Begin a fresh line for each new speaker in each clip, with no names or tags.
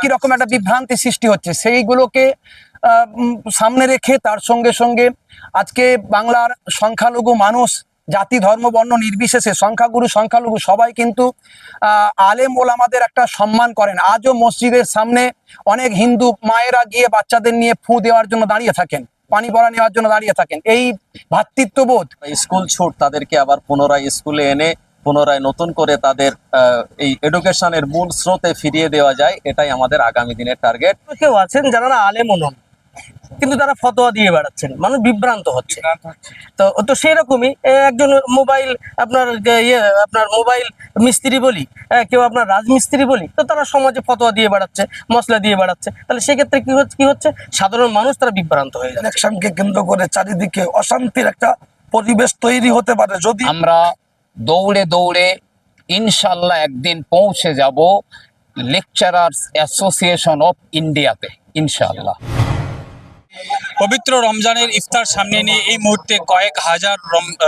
কি রকম একটা বিভ্রান্তি সৃষ্টি হচ্ছে? সেইগুলোকে সামনে রেখে তার সঙ্গে সঙ্গে আজকে বাংলার সংখ্যালঘু মানুষ, জাতি, ধর্ম, বর্ণ নির্বিশেষে সংখ্যাগুরু, সংখ্যালঘু সবাই কিন্তু আলেম ওলামাদের একটা সম্মান করেন। আজও মসজিদের সামনে অনেক হিন্দু মায়েরা গিয়ে বাচ্চাদের নিয়ে ফু দেওয়ার জন্য দাঁড়িয়ে থাকেন, পানি পড়া নেওয়ার জন্য দাঁড়িয়ে থাকেন। এই ভ্রাতৃত্ববোধ
স্কুল ছুট তাদেরকে আবার পুনরায় স্কুলে এনে পুনরায় নতুন করে তাদের আহ, এই এডুকেশনের মূল স্রোতে ফিরিয়ে দেওয়া যায় এটাই আমাদের আগামী দিনের টার্গেট।
কেউ আছেন যারা না আলেমও নন কিন্তু তারা ফতোয়া দিয়ে বেড়াচ্ছেন মানুষ বিভ্রান্ত হচ্ছে। তো তো সেই রকমই একজন মোবাইল আপনার ইয়ে আপনার মোবাইল মিস্ত্রি বলি কেউ আপনার রাজমিস্ত্রি বলি তো তারা সমাজে ফতোয়া দিয়ে বেড়াচ্ছে মশলা দিয়ে বেড়াচ্ছে। তাহলে সেক্ষেত্রে কি হচ্ছে কি হচ্ছে? সাধারণ মানুষ তারা বিভ্রান্ত হয়ে যাচ্ছে।
ইলেকশনকে কেন্দ্র করে চারিদিকে অশান্তির একটা পরিবেশ তৈরি হতে পারে যদি
আমরা দৌড়ে দৌড়ে ইনশাল্লাহ একদিন পৌঁছে যাব লেকচারার্স অ্যাসোসিয়েশন অফ ইন্ডিয়াতে ইনশাল্লাহ।
পবিত্র রমজানের ইফতার সামনে নিয়ে এই মুহূর্তে কয়েক হাজার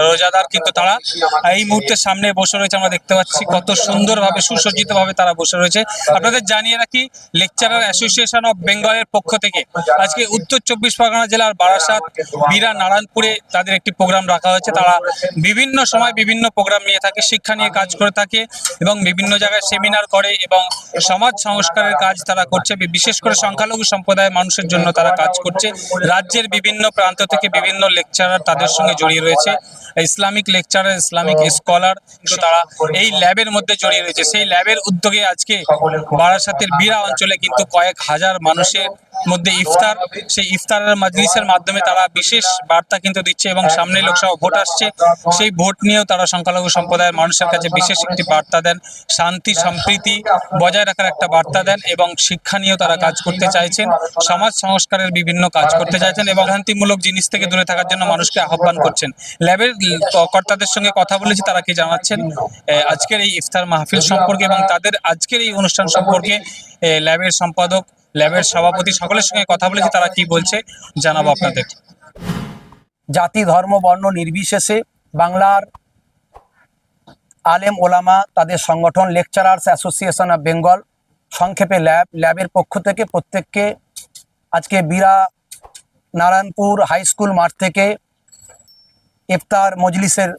রোজাদার কিন্তু তারা এই মুহূর্তে সামনে বসে রয়েছে। আমরা দেখতে পাচ্ছি কত সুন্দরভাবে সুসজ্জিত ভাবে তারা বসে রয়েছে। আপনাদের জানিয়ে রাখি, লেকচারার অ্যাসোসিয়েশন অফ বেঙ্গলের পক্ষ থেকে আজকে উত্তর চব্বিশ পরগনা জেলার বারাসাত, বীরা, নারায়ণপুরে তাদের একটি প্রোগ্রাম রাখা হয়েছে। তারা বিভিন্ন সময় বিভিন্ন প্রোগ্রাম নিয়ে থাকে, শিক্ষা নিয়ে কাজ করে থাকে এবং বিভিন্ন জায়গায় সেমিনার করে এবং সমাজ সংস্কারের কাজ তারা করছে। বিশেষ করে সংখ্যালঘু সম্প্রদায়ের মানুষের জন্য তারা কাজ করছে। রাজ্যের বিভিন্ন প্রান্ত থেকে বিভিন্ন লেকচারার তাদের সঙ্গে জড়িয়ে রয়েছে। ইসলামিক লেকচারার ইসলামিক স্কলার তারা এই ল্যাবের মধ্যে জড়িয়ে রয়েছে। সেই ল্যাবের উদ্যোগে আজকে বারাসাতের বিরা অঞ্চলে কিন্তু কয়েক হাজার মানুষের মধ্যে ইফতার, সেই ইফতারের মাজলিসের মাধ্যমে তারা বিশেষ বার্তা কিন্তু দিচ্ছে এবং সামনে লোকসভা ভোট আসছে। সেই ভোট নিয়েও তারা সংখ্যালঘু সম্প্রদায়ের মানুষের কাছে বিশেষ একটি বার্তা দেন। শান্তি, সম্প্রীতি বজায় রাখার একটা বার্তা দেন এবং শিক্ষা নিয়েও তারা কাজ করতে চাইছেন। সমাজ সংস্কারের বিভিন্ন কাজ করতে চাইছেন এবং ভ্রান্তিমূলক জিনিস থেকে দূরে থাকার জন্য মানুষকে আহ্বান করছেন। ল্যাবের কর্তাদের সঙ্গে কথা বলেছি, তারা কি জানাচ্ছেন? আজকের এই ইফতার মাহফিল সম্পর্কে এবং তাদের আজকের এই অনুষ্ঠান সম্পর্কে ল্যাবের সম্পাদক ল্যাবের সভাপতি সকলের সঙ্গে কথা বলেছি তারা কি বলছে জানাব আপনাদের।
জাতি, ধর্ম, বর্ণ নির্বিশেষে বাংলার আলেম ওলামা, তাদের সংগঠন লেকচারার্স অ্যাসোসিয়েশন অফ বেঙ্গল সংক্ষেপে ল্যাব, ল্যাবের পক্ষ থেকে প্রত্যেককে আজকে বীরা নারায়ণপুর হাই স্কুল মাঠ থেকে ইফতার মজলিসের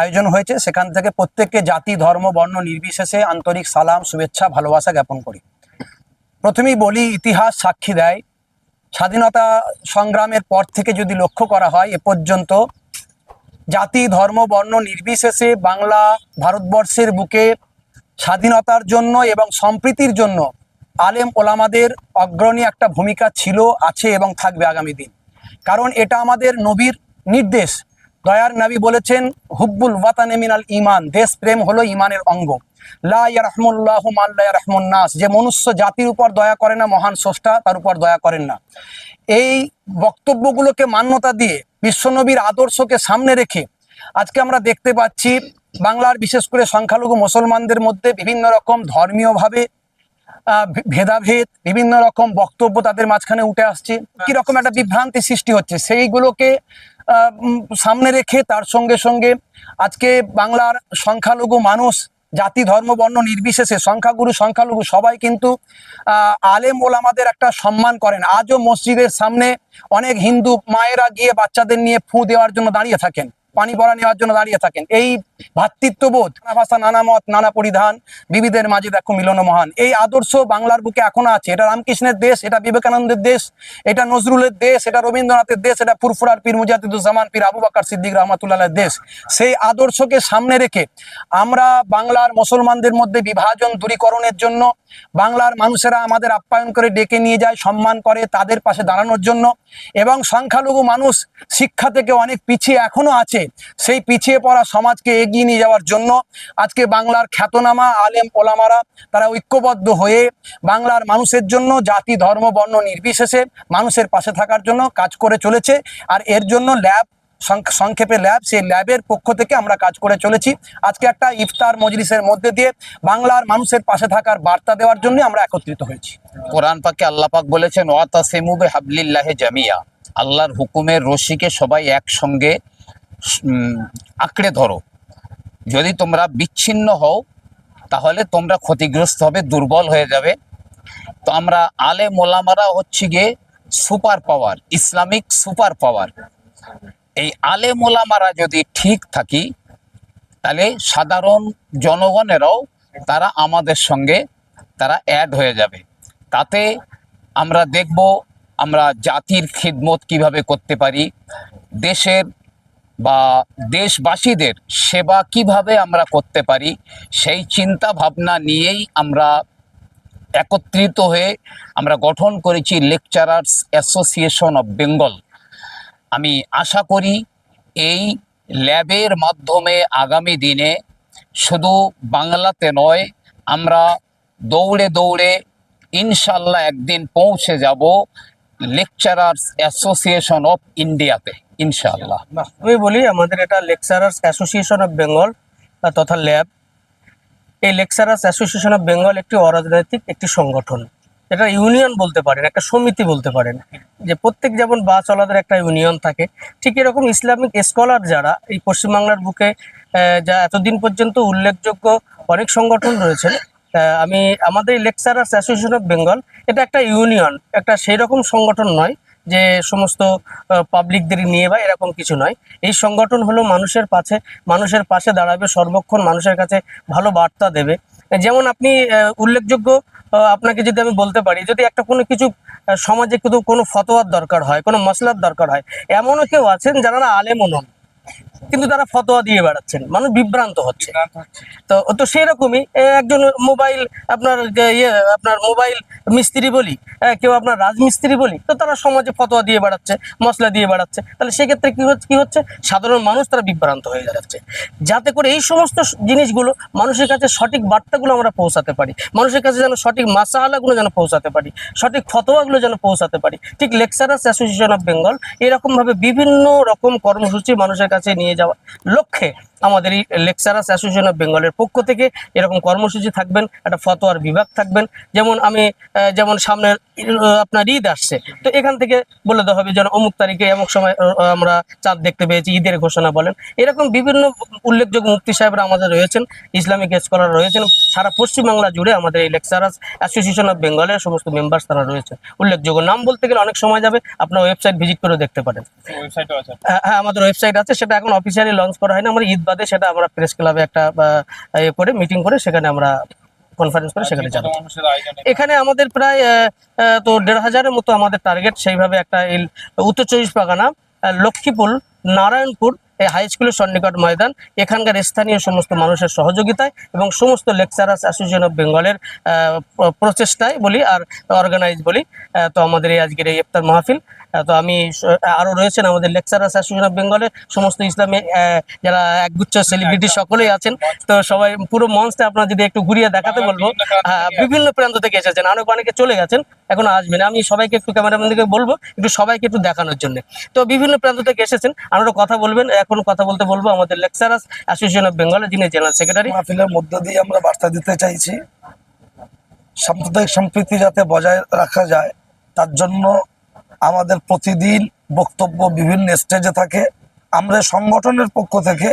আয়োজন হয়েছে। সেখান থেকে প্রত্যেককে জাতি, ধর্ম, বর্ণ নির্বিশেষে আন্তরিক সালাম, শুভেচ্ছা, ভালোবাসা জ্ঞাপন করি। প্রথমেই বলি, ইতিহাস সাক্ষী দেয়। স্বাধীনতা সংগ্রামের পর থেকে যদি লক্ষ্য করা হয়, এ পর্যন্ত জাতি, ধর্ম, বর্ণ নির্বিশেষে বাংলা ভারতবর্ষের বুকে স্বাধীনতার জন্য এবং সম্প্রীতির জন্য আলেম ওলামাদের অগ্রণী একটা ভূমিকা ছিল, আছে এবং থাকবে আগামী দিন। কারণ এটা আমাদের নবীর নির্দেশ। দয়ার নবী বলেছেন, হুব্বুল ওয়াতানে মিনাল ইমান দেশ প্রেম হলো ইমানের অঙ্গ। লা ইয়ারহমুল্লাহ মাল্লা ইয়ারহমুন নাস। যে মনুষ্য জাতির উপর দয়া করে না, মহান স্রষ্টা তার উপর দয়া করেন না। এই বক্তব্যগুলোকে মান্যতা দিয়ে বিশ্বনবীর আদর্শকে সামনে রেখে আজকে আমরা দেখতে পাচ্ছি বাংলার বিশেষ করে সংখ্যালঘু মুসলমানদের মধ্যে বিভিন্ন রকম ধর্মীয়ভাবে ভেদাভেদ, বিভিন্ন রকম বক্তব্য তাদের মাঝখানে উঠে আসছে। কি রকম একটা বিভ্রান্তি সৃষ্টি হচ্ছে, সেইগুলোকে সামনে রেখে তার সঙ্গে সঙ্গে আজকে বাংলার সংখ্যালঘু মানুষ জাতি, ধর্ম, বর্ণ নির্বিশেষে সংখ্যাগুরু, সংখ্যালঘু সবাই কিন্তু আলেম ওলামাদের একটা সম্মান করেন। আজও মসজিদের সামনে অনেক হিন্দু মায়েরা গিয়ে বাচ্চাদের নিয়ে ফু দেওয়ার জন্য দাঁড়িয়ে থাকেন। পানি পড়া নেওয়ার জন্য দাঁড়িয়ে থাকেন। এই ভ্রাতৃত্ববোধ নানা ভাষা, নানা মত, নানা পরিধান, বিবিধের মাঝে দেখো মিলন মহান। এই আদর্শ বাংলার বুকে এখনও আছে। এটা রামকৃষ্ণের দেশ, এটা বিবেকানন্দের দেশ, এটা নজরুলের দেশ, এটা রবীন্দ্রনাথের দেশ, এটা ফুরফুরার পীর মুজাহিদুজ্জামান পীর আবু বাকর সিদ্দিক রহমাতুল্লাহের দেশ। সেই আদর্শকে সামনে রেখে আমরা বাংলার মুসলমানদের মধ্যে বিভাজন, দূরীকরণের জন্য বাংলার মানুষেরা আমাদের আপ্যায়ন করে ডেকে নিয়ে যায়, সম্মান করে, তাদের পাশে দাঁড়ানোর জন্য। এবং সংখ্যালঘু মানুষ শিক্ষা থেকে অনেক পিছিয়ে এখনও আছে। সেই পিছিয়ে পড়া সমাজকে এগিয়ে নিয়ে যাওয়ার জন্য আজকে বাংলার খ্যাতনামা আলেম ওলামারা তারা ঐক্যবদ্ধ হয়ে বাংলার মানুষের জন্য জাতি, ধর্ম, বর্ণ নির্বিশেষে মানুষের পাশে থাকার জন্য কাজ করে চলেছে। আর এর জন্য ল্যাব সংক- সংক্ষেপে ল্যাব, সেই ল্যাবের পক্ষ থেকে আমরা কাজ করে চলেছি। আজকে একটা ইফতার মজলিসের মধ্যে দিয়ে বাংলার মানুষের পাশে থাকার বার্তা দেওয়ার জন্য আমরা একত্রিত হয়েছি।
কোরআন পাকে আল্লাহ পাক বলেছেন ওয়াতাসিমুবে হাবলিল্লাহে জামিয়া। আল্লাহর হুকুমের রশিকে সবাই একসঙ্গে আঁকড়ে ধরো। যদি তোমরা বিচ্ছিন্ন হও, তাহলে তোমরা ক্ষতিগ্রস্ত হবে, দুর্বল হয়ে যাবে। তো আমরা আলে মোলামারা হচ্ছে গিয়ে super power, Islamic super power. এই আলে মোলামারা যদি ঠিক থাকি, তাহলে সাধারণ জনগণেরাও তারা আমাদের সঙ্গে তারা অ্যাড হয়ে যাবে। তাতে আমরা দেখব আমরা জাতির খিদমত কীভাবে করতে পারি। দেশের বা দেশবাসীদের সেবা কীভাবে আমরা করতে পারি, সেই চিন্তা ভাবনা নিয়েই আমরা একত্রিত হয়ে আমরা গঠন করেছি লেকচারার্স অ্যাসোসিয়েশন অফ বেঙ্গল আমি আশা করি এই ল্যাবের মাধ্যমে আগামী দিনে শুধু বাংলাতে নয়, আমরা দৌড়ে দৌড়ে ইনশাল্লাহ একদিন পৌঁছে যাব লেকচারার্স অ্যাসোসিয়েশন অফ ইন্ডিয়াতে ইনশাল্লাহ
আমি বলি আমাদের এটা লেকচারার্স অ্যাসোসিয়েশন অফ বেঙ্গল তথা ল্যাব। এই লেকচারার্স অ্যাসোসিয়েশন অফ বেঙ্গল একটি অরাজনৈতিক, একটি সংগঠন। এটা ইউনিয়ন বলতে পারেন, একটা সমিতি বলতে পারেন। যে প্রত্যেক যেমন বা চলাদের একটা ইউনিয়ন থাকে, ঠিক এরকম ইসলামিক স্কলার যারা, এই পশ্চিমবাংলার বুকে যা এতদিন পর্যন্ত উল্লেখযোগ্য অনেক সংগঠন রয়েছে আমি, আমাদের লেকচারার্স অ্যাসোসিয়েশন অফ বেঙ্গল, এটা একটা ইউনিয়ন, একটা সেই রকম সংগঠন নয়। যে সমস্ত পাবলিকদের নিয়ে বা এরকম কিছু নয়। এই সংগঠন হলো মানুষের পাশে মানুষের পাশে দাঁড়াবে, সর্বক্ষণ মানুষের কাছে ভালো বার্তা দেবে। যেমন আপনি উল্লেখযোগ্য আপনাকে যদি আমি বলতে পারি, যদি একটা কোনো কিছু সমাজে কিন্তু কোনো ফতোয়ার দরকার হয়, কোনো মশলার দরকার হয়, এমনও কেউ আছেন যারা আলেমও নন। কিন্তু তারা ফতোয়া দিয়ে বেড়াচ্ছেন। মানুষ বিভ্রান্ত হচ্ছে। তো তো সেই রকমই এ, একজন মোবাইল আপনার ইয়ে আপনার মোবাইল মিস্ত্রি বলি কেউ আপনার রাজমিস্ত্রি বলি তো তারা সমাজে ফতোয়া দিয়ে বেড়াচ্ছে মশলা দিয়ে বেড়াচ্ছে। তাহলে সেক্ষেত্রে কি হচ্ছে কি হচ্ছে? সাধারণ মানুষ তারা বিভ্রান্ত হয়ে যাচ্ছে। যাতে করে এই সমস্ত জিনিসগুলো মানুষের কাছে সঠিক বার্তাগুলো আমরা পৌঁছাতে পারি। মানুষের কাছে যেন সঠিক মাসাহালাগুলো যেন পৌঁছাতে পারি। সঠিক ফতোয়াগুলো যেন পৌঁছাতে পারি। ঠিক লেকচারার্স অ্যাসোসিয়েশন অফ বেঙ্গল এরকমভাবে বিভিন্ন রকম কর্মসূচি মানুষের কাছে নিয়ে যাওয়া লক্ষ্যে আমাদের এই লেকচারার্স অ্যাসোসিয়েশন অফ বেঙ্গলের পক্ষ থেকে এরকম কর্মসূচি থাকবেন একটা ফতোয়ার বিভাগ থাকবেন। যেমন আমি যেমন সামনের আপনার ঈদ আসছে তো এখান থেকে বলে দেওয়া হবে যেন অমুক তারিখে অমুক সময় আমরা চাঁদ দেখতে পেয়েছি ঈদের ঘোষণা বলেন। এরকম বিভিন্ন উল্লেখযোগ্য মুক্তি সাহেবরা আমাদের রয়েছেন ইসলামিক স্কলার রয়েছেন সারা পশ্চিমবাংলা জুড়ে আমাদের এই লেকচারার্স অ্যাসোসিয়েশন অফ বেঙ্গলের সমস্ত মেম্বার্স তারা রয়েছে উল্লেখযোগ্য নাম বলতে গেলে অনেক সময় যাবে আপনার ওয়েবসাইট ভিজিট করে দেখতে পারেন। হ্যাঁ হ্যাঁ, আমাদের ওয়েবসাইট আছে সেটা এখন অফিসিয়ালি লঞ্চ করা হয়নি আমরা ঈদ বাদে সেটা আমরা প্রেস ক্লাবে একটা করে মিটিং করে সেখানে আমরা কনফারেন্স করে সেখানে যাব। এখানে আমাদের প্রায় তো দেড় হাজারের মতো আমাদের টার্গেট সেইভাবে একটা উত্তর চব্বিশ পরগনা আহ, লক্ষ্মীপুর নারায়ণপুর এই হাই স্কুলের সন্নিকট ময়দান এখানকার স্থানীয় সমস্ত মানুষের সহযোগিতায় এবং সমস্ত লেকচারার্স অ্যাসোসিয়েশন অফ বেঙ্গলের প্রচেষ্টায় বলি আর অর্গানাইজ বলি তো আমাদের এই আজকের এই ইফতার মাহফিল। তো আমি স- আরও রয়েছেন আমাদের লেকচারার্স অ্যাসোসিয়েশন অফ বেঙ্গলের সমস্ত ইসলামী আহ, যারা একগুচ্ছ সেলিব্রিটি সকলেই আছেন। তো সবাই পুরো মঞ্চটা আপনার যদি একটু ঘুরিয়ে দেখাতে বলব হ্যাঁ বিভিন্ন প্রান্ত থেকে এসেছেন। অনেক অনেকে চলে গেছেন এখন আসবেন। আমি সবাইকে একটু ক্যামেরাম্যানদেরকে বলব একটু সবাইকে একটু দেখানোর জন্য। তো বিভিন্ন প্রান্ত থেকে এসেছেন আপনারা কথা বলবেন। এখন কথা বলতে বলব আমাদের লেকচারার্স অ্যাসোসিয়েশন অফ বেঙ্গলের যিনি জেনারেল সেক্রেটারি
মাহফিলের মধ্য দিয়ে আমরা বার্তা দিতে চাইছি সাম্প্রদায়িক সম্প্রীতি যাতে বজায় রাখা যায় তার জন্য আমাদের প্রতিদিন বক্তব্য বিভিন্ন স্টেজে থাকে। আমরা সংগঠনের পক্ষ থেকে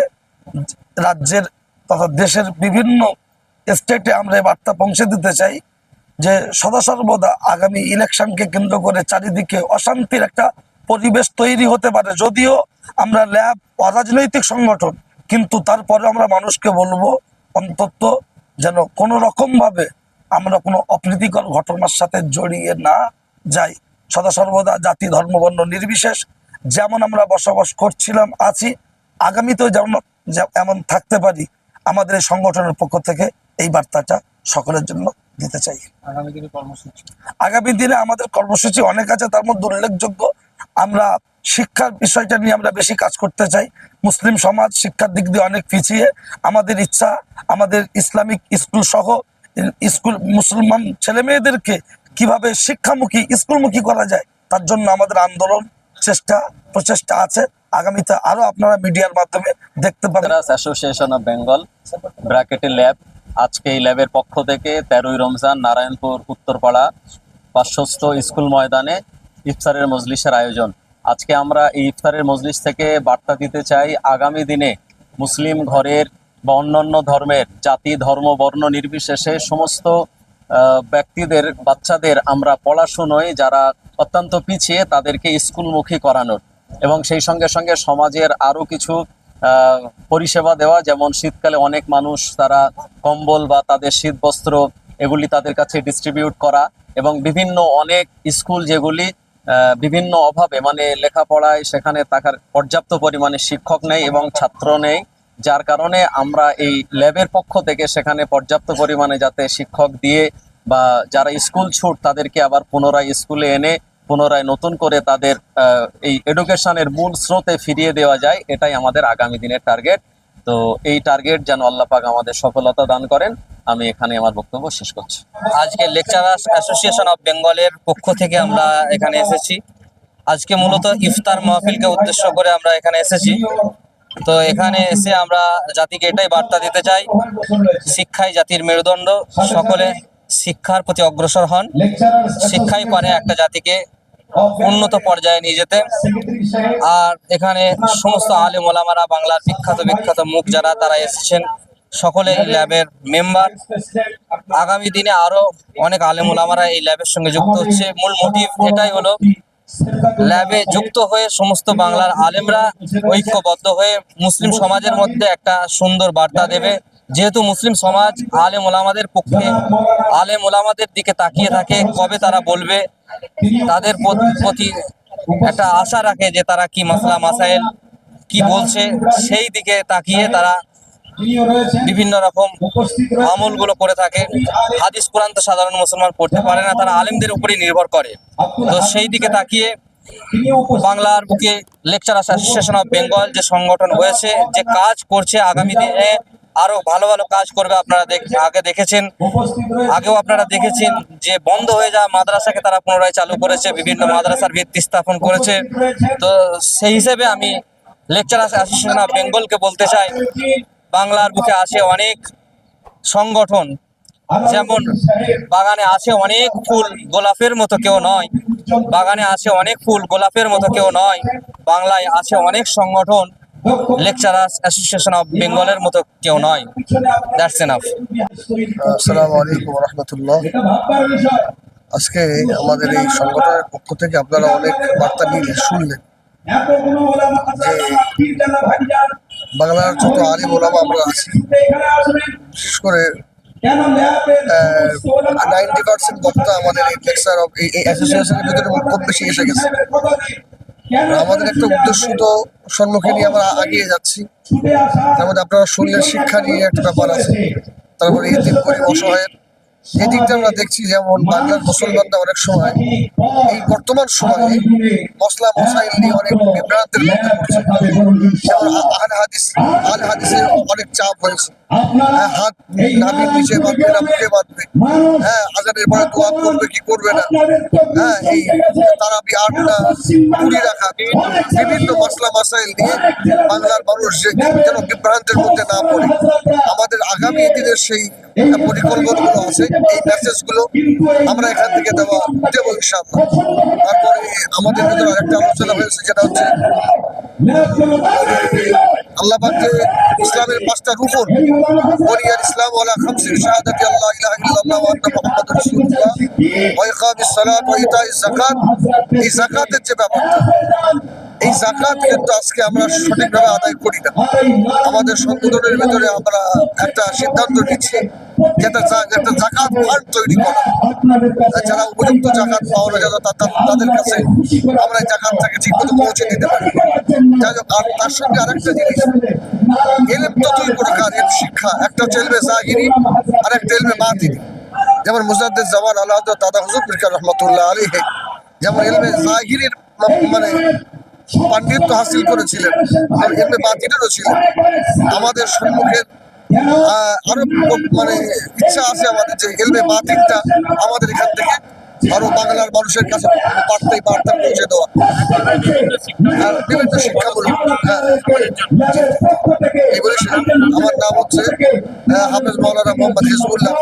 রাজ্যের তথা দেশের বিভিন্ন স্টেটে আমরা বার্তা পৌঁছে দিতে চাই যে সদা সর্বদা আগামী ইলেকশনকে কেন্দ্র করে চারিদিকে অশান্তির একটা পরিবেশ তৈরি হতে পারে। যদিও আমরা ল্যাব অরাজনৈতিক সংগঠন, কিন্তু তারপরে আমরা মানুষকে বলব, অন্তত যেন কোনো রকম ভাবে আমরা কোনো অপ্রীতিকর ঘটনার সাথে জড়িয়ে না যাই। সদা সর্বদা জাতি ধর্ম বর্ণ নির্বিশেষ। যেমন আমরা বসবাস করছিলাম আছি আগামীতেও যেমন এমন থাকতে পারি আমাদের এই সংগঠনের পক্ষ থেকে এই বার্তাটা সকলের জন্য দিতে চাই। আগামী দিনে আমাদের কর্মসূচি অনেক আছে তার মধ্যে উল্লেখযোগ্য আমরা শিক্ষার বিষয়টা নিয়ে আমরা বেশি কাজ করতে চাই। মুসলিম সমাজ শিক্ষার দিক দিয়ে অনেক পিছিয়ে আমাদের ইচ্ছা আমাদের ইসলামিক স্কুল সহ স্কুল মুসলমান ছেলে মেয়েদেরকে কীভাবে শিক্ষামুখী, স্কুলমুখী করা যায়, তার জন্য আমাদের আন্দোলন চেষ্টা, প্রচেষ্টা আছে। আগামীতে আরও আপনারা মিডিয়ার মাধ্যমে দেখতে
লেকচারার্স অ্যাসোসিয়েশন অফ বেঙ্গল ব্র্যাকেটে ল্যাব আজকে এই ল্যাবের পক্ষ থেকে তেরোই রমজান, নারায়ণপুর, উত্তরপাড়া পার্শ্বস্থ স্কুল ময়দানে ইফতারের মজলিসের আয়োজন। আজকে আমরা এই ইফতারের মজলিস থেকে বার্তা দিতে চাই, আগামী দিনে মুসলিম ঘরের বা অন্যান্য ধর্মের জাতি, ধর্ম, বর্ণ নির্বিশেষে সমস্ত ব্যক্তিদের, বাচ্চাদের আমরা পড়াশুনোয় যারা অত্যন্ত পিছিয়ে তাদেরকে স্কুলমুখী করানোর এবং সেই সঙ্গে সঙ্গে সমাজের আরও কিছু পরিষেবা দেওয়া, যেমন শীতকালে অনেক মানুষ তারা কম্বল বা তাদের শীত বস্ত্র এগুলি তাদের কাছে ডিস্ট্রিবিউট করা এবং বিভিন্ন অনেক স্কুল যেগুলি বিভিন্ন অভাবে মানে লেখাপড়ায় সেখানে তাকার পর্যাপ্ত পরিমাণে শিক্ষক নেই এবং ছাত্র নেই। যার কারণে আমরা এই ল্যাবের পক্ষ থেকে সেখানে পর্যাপ্ত পরিমাণে যাতে শিক্ষক দিয়ে বা যারা স্কুল ছুট তাদেরকে আবার পুনরায় স্কুলে এনে পুনরায় নতুন করে তাদের এই এডুকেশনের মূল স্রোতে ফিরিয়ে দেওয়া যায়, এটাই আমাদের আগামী দিনের টার্গেট। তো এই টার্গেট যেন আল্লাহ পাক আমাদের সফলতা দান করেন, আমি এখানে আমার বক্তব্য শেষ করছি।
আজকে লেকচারার্স অ্যাসোসিয়েশন অফ বেঙ্গলের পক্ষ থেকে আমরা এখানে এসেছি। আজকে মূলত ইফতার মাহফিলকে উদ্দেশ্য করে আমরা এখানে এসেছি। তো এখানে এসে আমরা জাতিকে এটাই বার্তা দিতে চাই, শিক্ষাই জাতির মেরুদণ্ড। সকলে শিক্ষার প্রতি অগ্রসর হন। শিক্ষাই পারে একটা জাতিকে উন্নত পর্যায়ে নিয়ে যেতে। আর এখানে সমস্ত আলেম ওলামারা, বাংলার বিখ্যাত বিখ্যাত মুখ যারা, তারা এসেছেন। সকলে এই ল্যাবের মেম্বার। আগামী দিনে আরও অনেক আলেম ওলামারা এই ল্যাবের সঙ্গে যুক্ত হচ্ছে। মূল মোটিভ এটাই হলো ল্যাবে যুক্ত হয়ে সমস্ত বাংলার আলেমরা ঐক্যবদ্ধ হয়ে মুসলিম সমাজের মধ্যে একটা সুন্দর বার্তা দেবে। যেহেতু মুসলিম সমাজ আলেম ওলামাদের পক্ষে, আলেম ওলামাদের দিকে তাকিয়ে থাকে, কবে তারা বলবে, তাদের প্রত- একটা আশা রাখে যে তারা কি মাসলা, মাসাইল কি বলছে, সেই দিকে তাকিয়ে তারা বিভিন্ন রকম আমলগুলো করে থাকে। হাদিস কোরআন তো সাধারণ মুসলমান পড়তে পারে না তারা আলেমদের উপরেই নির্ভর করে। তো সেই দিকে তাকিয়ে বাংলার বুকে লেকচার অ্যাসোসিয়েশন অফ বেঙ্গল যে সংগঠন হয়েছে যে কাজ করছে আগামী দিনে আরও ভালো ভালো কাজ করবে আপনারা আগে দেখেছেন। আগেও আপনারা দেখেছেন যে বন্ধ হয়ে যাওয়া মাদ্রাসাকে তারা পুনরায় চালু করেছে বিভিন্ন মাদ্রাসার ভিত্তি স্থাপন করেছে। তো সেই হিসেবে আমি লেকচারার্স অ্যাসোসিয়েশন অফ বেঙ্গলকে বলতে চাই বাংলার বুকে আছে অনেক সংগঠন। যেমন বাগানে আছে অনেক ফুল গোলাপের মতো কেউ নয়। বাগানে আছে অনেক ফুল গোলাপের মতো কেউ নয়। বাংলায় আছে অনেক সংগঠন লেকচারার্স অ্যাসোসিয়েশন অফ বেঙ্গলের মতো কেউ নয়। দ্যাটস এনাফ
আসসালামু আলাইকুম রহমতুল্লাহ। আজকে আমাদের এই সংগঠনের পক্ষ থেকে আপনারা অনেক বার্তা নিয়ে শুনলেন বাংলার যত আলিম ওলামা আমরা আছি। বিশেষ করে নাইনটি পার্সেন্ট বক্তা আমাদের এই লেকচার এই অ্যাসোসিয়েশনের ভিতরে খুব বেশি এসে গেছে। আমাদের একটা উদ্দেশ্য তো সম্মুখে নিয়ে আমরা আগিয়ে যাচ্ছি। তার মধ্যে আপনারা শরীরের শিক্ষা নিয়ে একটা ব্যাপার আছে। তারপরে দিন গরিব অসহায়ের এই আমরা দেখছি যেমন বাংলার মুসলমানরা অনেক সময়। এই বর্তমান সময়ে মশলা মশাইল নিয়ে অনেক বিভ্রান্তের মধ্যে পড়ছে। যেমন আ- হাদিস আল হাদিসে অনেক চাপ হয়েছে। হ্যাঁ, হাত নিচে বাঁধবে না মুখে বাঁধবে। হ্যাঁ আজানের পরে দোয়া করবে কি করবে না। হ্যাঁ এই তারাবি রাখা বিভিন্ন মশলা মাসাইল নিয়ে বাংলার মানুষ যেন বিভ্রান্তের মধ্যে না পড়ে। আমাদের আগামী দিনের সেই পরিকল্পনাগুলো আছে এই মেসেজগুলো আমরা এখান থেকে দেওয়া দেবো ইনশাআল্লাহ। তারপরে আমাদের ভিতরে আরেকটা আলোচনা হয়েছে যেটা হচ্ছে আল্লাহ ইসলামের পাঁচটা রুকন ইসলাম ওয়ালা খামসিন শাহাদাতি আল্লাহ ইলাহা ইল্লাল্লাহ ওয়া আন্না মুহাম্মাদুর রাসূলুল্লাহ। ওয়া ইকামিস সালাত ওয়া ইতাইজ যাকাত। এই যাকাতের যে এই জাকাত কিন্তু আজকে আমরা সঠিকভাবে আদায় করি না। আমাদের সংগঠনের ভিতরে আমরা একটা সিদ্ধান্ত নিচ্ছি যেটা একটা জাকাত ফান্ড তৈরি করা। যারা উপযুক্ত জাকাত পাওয়া না যারা তা- তা- তাদের কাছে আমরা জাকাতটাকে ঠিক মতো পৌঁছে দিতে পারি। যাই হোক, আর তার সঙ্গে আরেকটা জিনিস। এলেম তো প্রকার এর শিক্ষা, একটা এলমে জাহিরি আর একটা এলমে বাতিনি যেমন মুজাদ্দিদ জামান আল্লাহ দাদা হুজুর বিরকার রহমতুল্লাহ আলী যেমন এলমে জাহিরির মানে পাণ্ডিত্য হাসিল করেছিলেন, আর এমনি বাতিনেরও ছিলেন আমাদের সম্মুখে আরও মানে ইচ্ছা আছে আমাদের যে এলমে বাতিনটা আমাদের এখান থেকে। আরও বাংলার মানুষের কাছে বার্তায় বার্তা পৌঁছে দেওয়া। আর বিভিন্ন শিক্ষামূলক হ্যাঁ। আমার নাম হচ্ছে আহ, হাফেজ মৌলানা মোহাম্মদ হিজবুল্লাহ।